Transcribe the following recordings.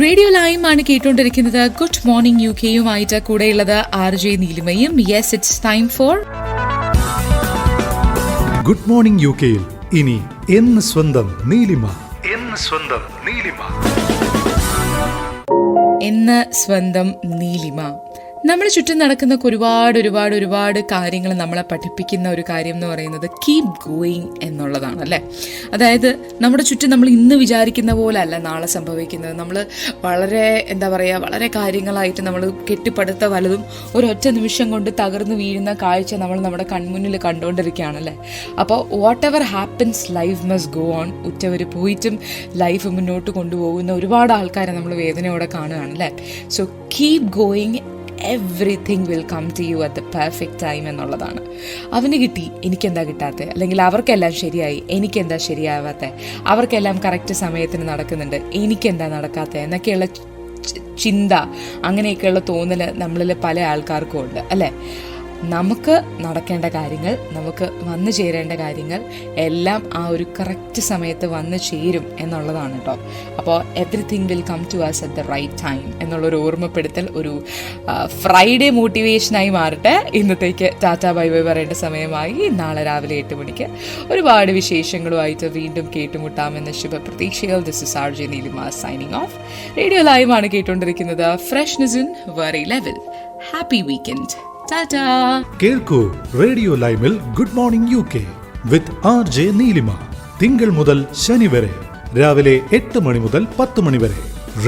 Radio lime ആണ് കേട്ടുകൊണ്ടിരിക്കുന്നത്. Good morning U കെയുമായിട്ട് കൂടെയുള്ളത് R J നീലിമയും. Yes it's time for good morning U കെയിൽ ഇനി എന്ന് സ്വന്തം നീലിമ. എന്ന് സ്വന്തം നീലിമ. എന്ന് സ്വന്തം നീലിമ. നമ്മുടെ ചുറ്റും നടക്കുന്ന ഒരുപാട് ഒരുപാട് ഒരുപാട് കാര്യങ്ങൾ നമ്മളെ പഠിപ്പിക്കുന്ന ഒരു കാര്യം എന്ന് പറയുന്നത് കീപ് ഗോയിങ് എന്നുള്ളതാണ് അല്ലേ? അതായത് നമ്മുടെ ചുറ്റും നമ്മൾ ഇന്ന് വിചാരിക്കുന്ന പോലെ അല്ല നാളെ സംഭവിക്കുന്നത്. നമ്മൾ വളരെ എന്താ പറയുക വളരെ കാര്യങ്ങളായിട്ട് നമ്മൾ കെട്ടിപ്പടുത്ത വലതും ഒരൊറ്റ നിമിഷം കൊണ്ട് തകർന്നു വീഴുന്ന കാഴ്ച നമ്മൾ നമ്മുടെ കൺമുന്നിൽ കണ്ടുകൊണ്ടിരിക്കുകയാണല്ലേ അപ്പോൾ whatever happens life must go on ഉറ്റവർ പോയിട്ടും ലൈഫ് മുന്നോട്ട് കൊണ്ടുപോകുന്ന ഒരുപാട് ആൾക്കാരെ നമ്മൾ വേദനയോടെ കാണുകയാണ് അല്ലേ? So keep going everything will come to you at the perfect time എന്നുള്ളതാണ്. അവന് കിട്ടി എനിക്കെന്താ കിട്ടാത്തത് അല്ലെങ്കിൽ അവർക്കെല്ലാം ശരിയായി എനിക്കെന്താ ശരിയാവാത്തത് അവർക്കെല്ലാം കറക്റ്റ് സമയത്തിന് നടക്കുന്നുണ്ട് എനിക്കെന്താ നടക്കാത്തത് എന്നൊക്കെയുള്ള ചിന്ത അങ്ങനെയൊക്കെയുള്ള തോന്നൽ നമ്മളിൽ പല ആൾക്കാർക്കും ഉണ്ട് അല്ലേ? നമുക്ക് നടക്കേണ്ട കാര്യങ്ങൾ നമുക്ക് വന്നു ചേരേണ്ട കാര്യങ്ങൾ എല്ലാം ആ ഒരു കറക്റ്റ് സമയത്ത് വന്നു ചേരും എന്നുള്ളതാണ് കേട്ടോ അപ്പോൾ everything will come to us at the right time എന്നുള്ളൊരു ഓർമ്മപ്പെടുത്തൽ ഒരു ഫ്രൈഡേ മോട്ടിവേഷനായി മാറട്ടെ. ഇന്നത്തേക്ക് ടാറ്റ ബൈ ബൈ പറയേണ്ട സമയമായി. നാളെ രാവിലെ എട്ട് മണിക്ക് ഒരുപാട് വിശേഷങ്ങളുമായിട്ട് വീണ്ടും കേട്ടുമുട്ടാമെന്ന ശുഭപ്രതീക്ഷകൾ this is R J Neelima signing off radio ലൈവാണ് കേട്ടുകൊണ്ടിരിക്കുന്നത് freshness in very level happy weekend tata. കേൾക്കൂ radio ലൈമിൽ good morning U K with R J Neelima. തിങ്കൾ മുതൽ ശനി വരെ രാവിലെ എട്ട് മണി മുതൽ പത്ത് മണി വരെ.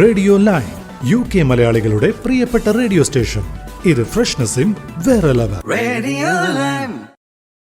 റേഡിയോ ലൈം യു കെ മലയാളികളുടെ പ്രിയപ്പെട്ട റേഡിയോ സ്റ്റേഷൻ. ഇത് ഇൻ വേറെ ലെവൽ റേഡിയോ Lime.